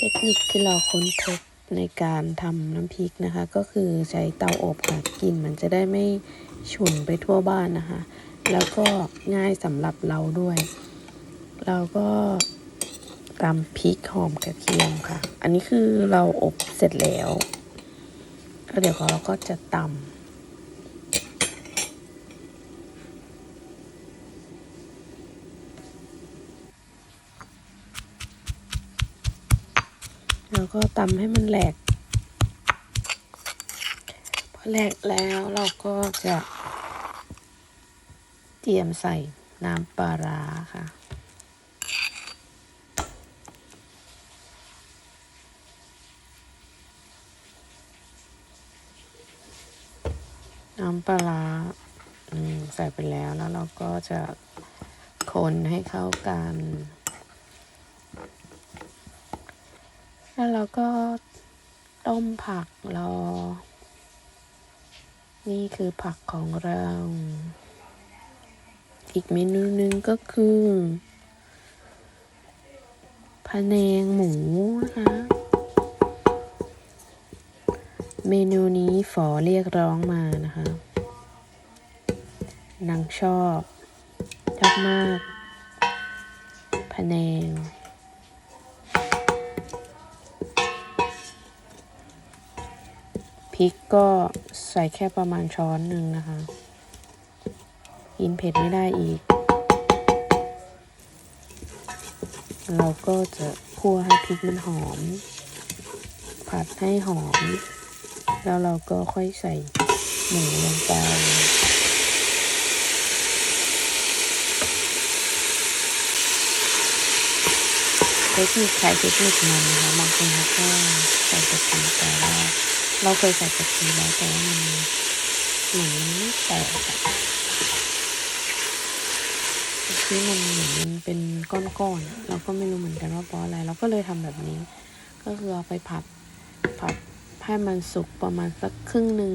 เทคนิคที่เราค้นพบในการทำน้ำพริกนะคะ ก็คือใช้เตาอบค่ะกลิ่นมันจะได้ไม่ฉุนไปทั่วบ้านนะคะ แล้วก็ง่ายสำหรับเราด้วย เราก็ตำพริกหอมกระเทียมค่ะ อันนี้คือเราอบเสร็จแล้วแล้วเดี๋ยวเราก็จะตำ แล้วก็ตำให้มันแหลก พอแหลกแล้วเราก็จะเตรียมใส่น้ำปลาร้าค่ะน้ำปลาร้าใส่ไปแล้วแล้วเราก็จะคนให้เข้ากัน แล้วเราก็ต้มผักรอ นี่คือผักของเรา อีกเมนูหนึ่งก็คือพะแนงหมูนะคะ เมนูนี้ฝอเรียกร้องมานะคะนางชอบชอบมากพะแนง พริกก็ใส่แค่ประมาณช้อนหนึ่งนะคะ กินเผ็ดไม่ได้อีก เราก็จะคั่วให้พริกมันหอม ผัดให้หอม แล้วเราก็ค่อยใส่หมูลงไปเทคนิคใช้เทคนิคมันนะคะบางคนเขาก็ใส่กะทิแต่ว่า เราเคยใส่กะทิแล้วแต่ว่ามันเหมือนแตกกะทิมันเหมือนมันเป็นก้อนๆเราก็ไม่รู้เหมือนกันว่าเพราะอะไร เราก็เลยทำแบบนี้ ก็คือเอาไปผัดผัดให้มันสุกประมาณสักครึ่งหนึ่ง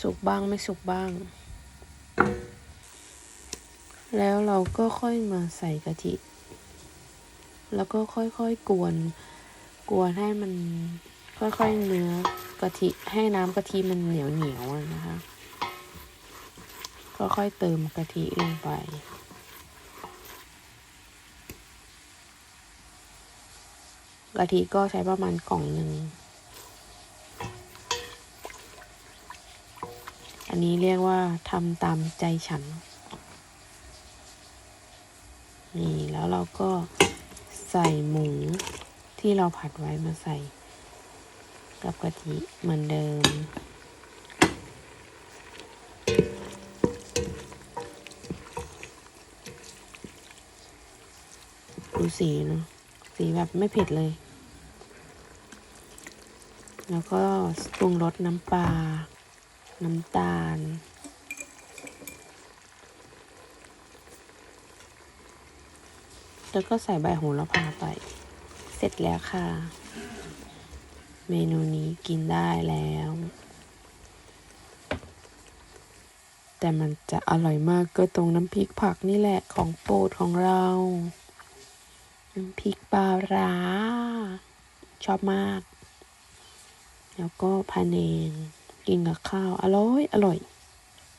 สุกบ้างไม่สุกบ้าง แล้วเราก็ค่อยมาใส่กะทิแล้วก็ค่อยๆกวนกวนให้มัน ค่อยๆเนื้อกะทิให้น้ำกะทิมันเหนียวเหนียวๆอะนะคะค่อยๆเติมกะทิลงไป กะทิก็ใช้ประมาณกล่องหนึ่ง อันนี้เรียกว่าทำตามใจฉัน นี่แล้วเราก็ใส่หมูที่เราผัดไว้มาใส่ กับกะทิเหมือนเดิม ดูสีเนาะสีแบบไม่เผ็ดเลย แล้วก็ปรุงรสน้ำปลา น้ำตาลแล้วก็ใส่ใบโหระพาไป เสร็จแล้วค่ะ เมนูนี้กินได้แล้ว แต่มันจะอร่อยมากก็ตรงน้ำพริกผักนี่แหละของโปรดของเรา น้ำพริกปลาร้า ชอบมาก แล้วก็พะเนง กินกับข้าว อร่อย อร่อย